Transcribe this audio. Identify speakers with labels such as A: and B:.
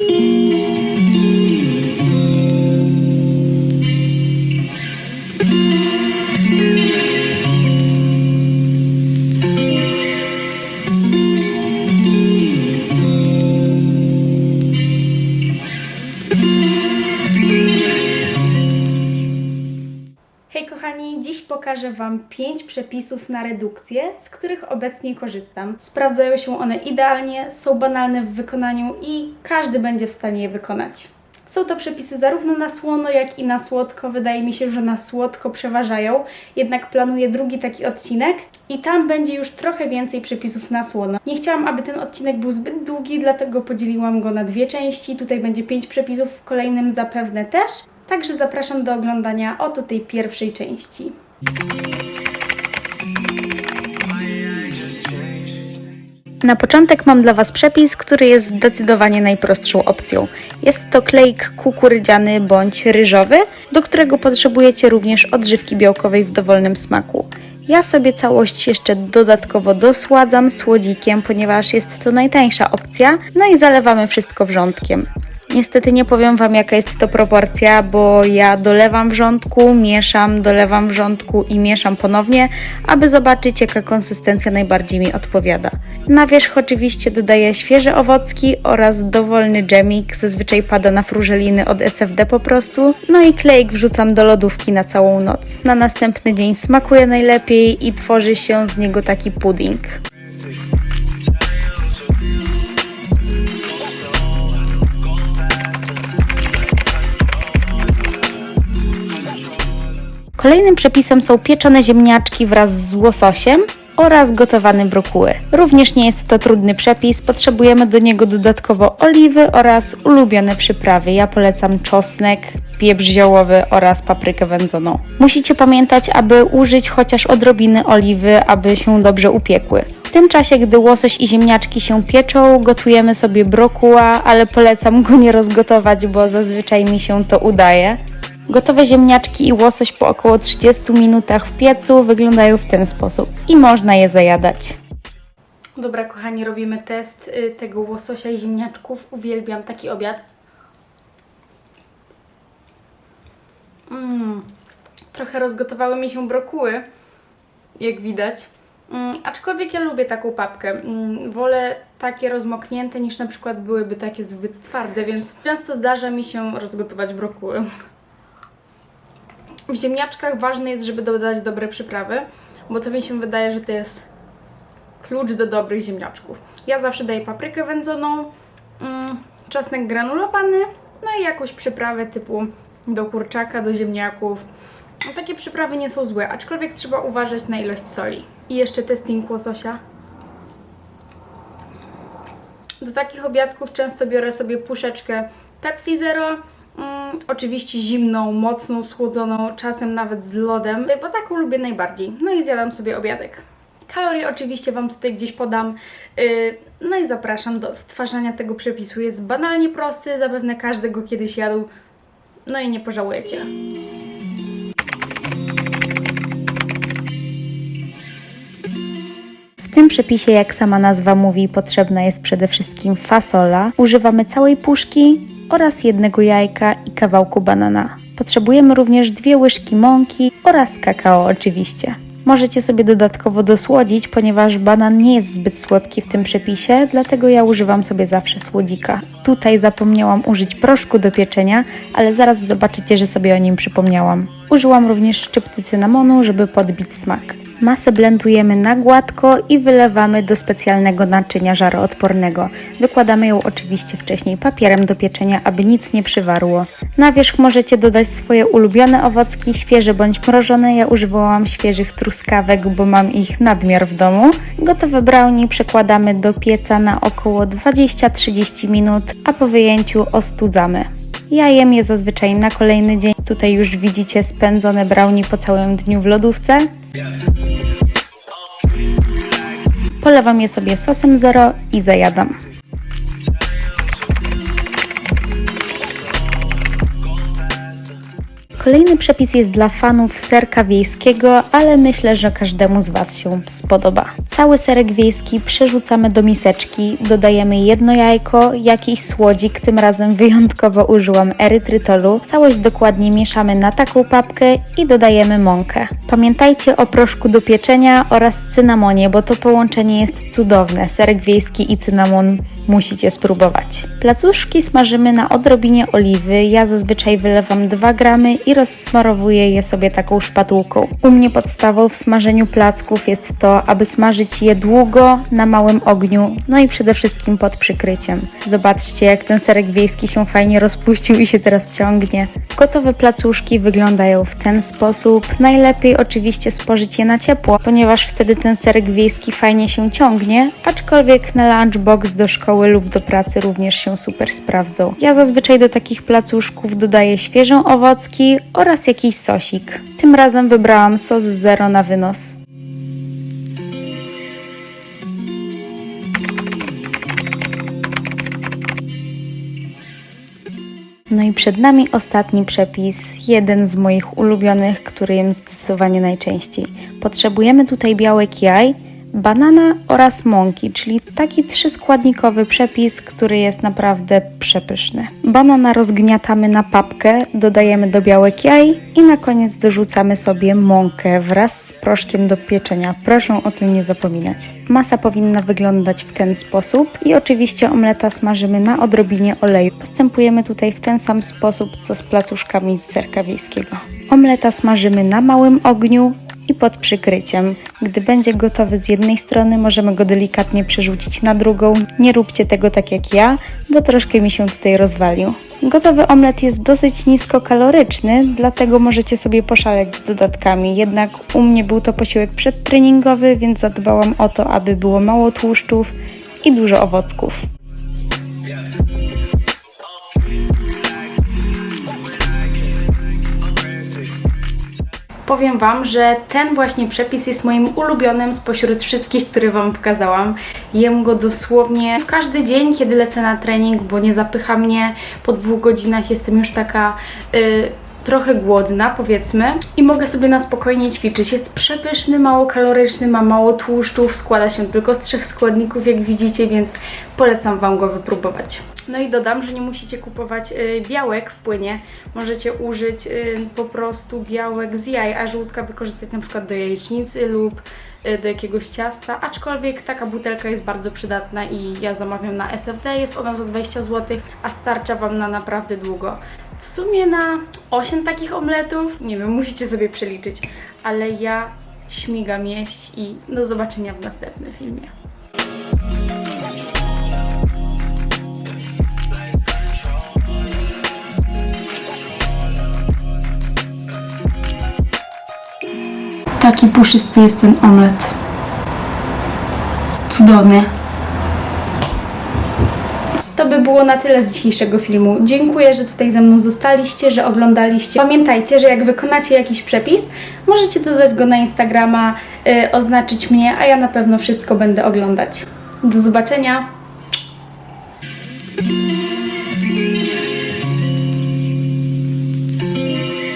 A: Música kochani, dziś pokażę Wam 5 przepisów na redukcję, z których obecnie korzystam. Sprawdzają się one idealnie, są banalne w wykonaniu i każdy będzie w stanie je wykonać. Są to przepisy zarówno na słono, jak i na słodko. Wydaje mi się, że na słodko przeważają, jednak planuję drugi taki odcinek i tam będzie już trochę więcej przepisów na słono. Nie chciałam, aby ten odcinek był zbyt długi, dlatego podzieliłam go na dwie części. Tutaj będzie 5 przepisów, w kolejnym zapewne też. Także zapraszam do oglądania oto tej pierwszej części. Na początek mam dla Was przepis, który jest zdecydowanie najprostszą opcją. Jest to klejk kukurydziany bądź ryżowy, do którego potrzebujecie również odżywki białkowej w dowolnym smaku. Ja sobie całość jeszcze dodatkowo dosładzam słodzikiem, ponieważ jest to najtańsza opcja, no i zalewamy wszystko wrzątkiem. Niestety nie powiem Wam jaka jest to proporcja, bo ja dolewam wrzątku, mieszam, dolewam wrzątku i mieszam ponownie, aby zobaczyć jaka konsystencja najbardziej mi odpowiada. Na wierzch oczywiście dodaję świeże owocki oraz dowolny dżemik, zazwyczaj pada na frużeliny od SFD po prostu. No i klejk wrzucam do lodówki na całą noc. Na następny dzień smakuje najlepiej i tworzy się z niego taki pudding. Kolejnym przepisem są pieczone ziemniaczki wraz z łososiem oraz gotowane brokuły. Również nie jest to trudny przepis, potrzebujemy do niego dodatkowo oliwy oraz ulubione przyprawy. Ja polecam czosnek, pieprz ziołowy oraz paprykę wędzoną. Musicie pamiętać, aby użyć chociaż odrobiny oliwy, aby się dobrze upiekły. W tym czasie, gdy łosoś i ziemniaczki się pieczą, gotujemy sobie brokuła, ale polecam go nie rozgotować, bo zazwyczaj mi się to udaje. Gotowe ziemniaczki i łosoś po około 30 minutach w piecu wyglądają w ten sposób i można je zajadać. Dobra, kochani, robimy test y, tego łososia i ziemniaczków. Uwielbiam taki obiad. Mm, trochę rozgotowały mi się brokuły, jak widać. Mm, aczkolwiek ja lubię taką papkę. Mm, wolę takie rozmoknięte niż na przykład byłyby takie zbyt twarde, więc często zdarza mi się rozgotować brokuły. W ziemniaczkach ważne jest, żeby dodać dobre przyprawy, bo to mi się wydaje, że to jest klucz do dobrych ziemniaczków. Ja zawsze daję paprykę wędzoną, mm, czosnek granulowany, no i jakąś przyprawę typu do kurczaka, do ziemniaków. No, takie przyprawy nie są złe, aczkolwiek trzeba uważać na ilość soli. I jeszcze testing łososia. Do takich obiadków często biorę sobie puszeczkę Pepsi Zero, oczywiście zimną, mocno schłodzoną, czasem nawet z lodem, bo taką lubię najbardziej. No i zjadam sobie obiadek. Kalorie oczywiście Wam tutaj gdzieś podam. Yy, no i zapraszam do stwarzania tego przepisu. Jest banalnie prosty, zapewne każdy go kiedyś jadł. No i nie pożałujecie. Tym przepisie, jak sama nazwa mówi, potrzebna jest przede wszystkim fasola. Używamy całej puszki oraz jednego jajka i kawałku banana. Potrzebujemy również dwie łyżki mąki oraz kakao oczywiście. Możecie sobie dodatkowo dosłodzić, ponieważ banan nie jest zbyt słodki w tym przepisie, dlatego ja używam sobie zawsze słodzika. Tutaj zapomniałam użyć proszku do pieczenia, ale zaraz zobaczycie, że sobie o nim przypomniałam. Użyłam również szczypty cynamonu, żeby podbić smak. Masę blendujemy na gładko i wylewamy do specjalnego naczynia żaroodpornego. Wykładamy ją oczywiście wcześniej papierem do pieczenia, aby nic nie przywarło. Na wierzch możecie dodać swoje ulubione owocki, świeże bądź mrożone. Ja używałam świeżych truskawek, bo mam ich nadmiar w domu. Gotowe brownie przekładamy do pieca na około 20-30 minut, a po wyjęciu ostudzamy. Ja jem je zazwyczaj na kolejny dzień. Tutaj już widzicie spędzone brownie po całym dniu w lodówce. Polewam je sobie sosem zero i zajadam. Kolejny przepis jest dla fanów serka wiejskiego, ale myślę, że każdemu z Was się spodoba. Cały serek wiejski przerzucamy do miseczki, dodajemy jedno jajko, jakiś słodzik, tym razem wyjątkowo użyłam erytrytolu. Całość dokładnie mieszamy na taką papkę i dodajemy mąkę. Pamiętajcie o proszku do pieczenia oraz cynamonie, bo to połączenie jest cudowne. Serek wiejski i cynamon musicie spróbować. Placuszki smażymy na odrobinie oliwy. Ja zazwyczaj wylewam 2 gramy i rozsmarowuję je sobie taką szpatułką. U mnie podstawą w smażeniu placków jest to, aby smażyć je długo na małym ogniu, no i przede wszystkim pod przykryciem. Zobaczcie, jak ten serek wiejski się fajnie rozpuścił i się teraz ciągnie. Gotowe placuszki wyglądają w ten sposób. Najlepiej oczywiście spożyć je na ciepło, ponieważ wtedy ten serek wiejski fajnie się ciągnie, aczkolwiek na lunchbox do szkoły lub do pracy również się super sprawdzą. Ja zazwyczaj do takich placuszków dodaję świeżą owocki oraz jakiś sosik. Tym razem wybrałam sos zero na wynos. No i przed nami ostatni przepis, jeden z moich ulubionych, który jem zdecydowanie najczęściej. Potrzebujemy tutaj białek jaj, banana oraz mąki, czyli taki trzyskładnikowy przepis, który jest naprawdę przepyszny. Banana rozgniatamy na papkę, dodajemy do białek jaj i na koniec dorzucamy sobie mąkę wraz z proszkiem do pieczenia. Proszę o tym nie zapominać. Masa powinna wyglądać w ten sposób i oczywiście omleta smażymy na odrobinie oleju. Postępujemy tutaj w ten sam sposób co z placuszkami z serka wiejskiego. Omleta smażymy na małym ogniu i pod przykryciem. Gdy będzie gotowy z jednej strony, możemy go delikatnie przerzucić na drugą. Nie róbcie tego tak jak ja, bo troszkę mi się tutaj rozwalił. Gotowy omlet jest dosyć niskokaloryczny, dlatego możecie sobie poszaleć z dodatkami. Jednak u mnie był to posiłek przedtreningowy, więc zadbałam o to, aby było mało tłuszczów i dużo owocków. Powiem Wam, że ten właśnie przepis jest moim ulubionym spośród wszystkich, które Wam pokazałam. Jem go dosłownie w każdy dzień, kiedy lecę na trening, bo nie zapycha mnie. Po dwóch godzinach jestem już taka. y, Trochę głodna, powiedzmy, i mogę sobie na spokojnie ćwiczyć. Jest przepyszny, mało kaloryczny, ma mało tłuszczów, składa się tylko z trzech składników, jak widzicie, więc polecam Wam go wypróbować. No i dodam, że nie musicie kupować y, białek w płynie. Możecie użyć y, po prostu białek z jaj, a żółtka wykorzystać na przykład do jajecznicy lub y, do jakiegoś ciasta. Aczkolwiek taka butelka jest bardzo przydatna i ja zamawiam na SFD. Jest ona za 20 zł, a starcza Wam na naprawdę długo. W sumie na 8 takich omletów, nie wiem, musicie sobie przeliczyć, ale ja śmigam jeść i do zobaczenia w następnym filmie. Taki puszysty jest ten omlet. Cudowny. To by było na tyle z dzisiejszego filmu. Dziękuję, że tutaj ze mną zostaliście, że oglądaliście. Pamiętajcie, że jak wykonacie jakiś przepis, możecie dodać go na Instagrama, y, oznaczyć mnie, a ja na pewno wszystko będę oglądać. Do zobaczenia.